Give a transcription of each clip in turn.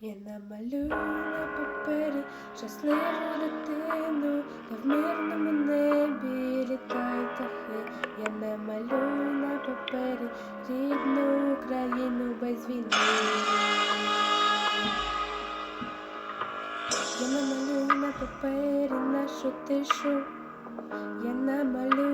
Я намалюю на папері щасливу дитину, та в мирному небі літають птахи. Я намалюю на папері рідну Україну без війни. Я намалюю на папері нашу тишу. Я намалюю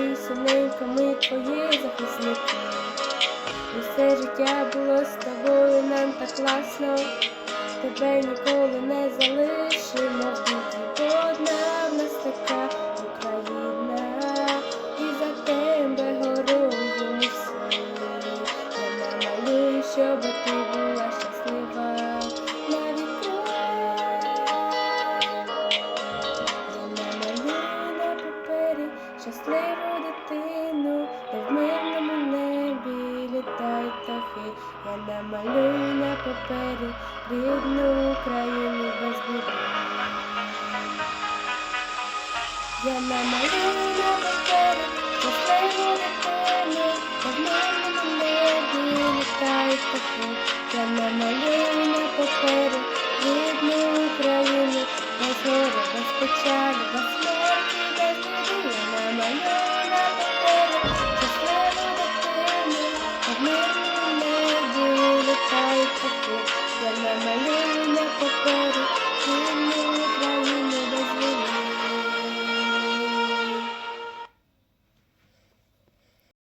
Бійся, ненька, ми твої захисники. Усе життя було з тобою, нам так класно. Тебе ніколи не залишимо в біді, одна в нас така Україна, і за тебе горою ми всі. Я намалюю, щоб ти мою дитину, де в мирному небі літають птахи. Я намалюю на папері рідну Україну без біди. Я намалюю на папері щасливу дитину, де в мирному небі літають птахи. Я намалюю на папері рідну Україну без горя, без печалі, без слів.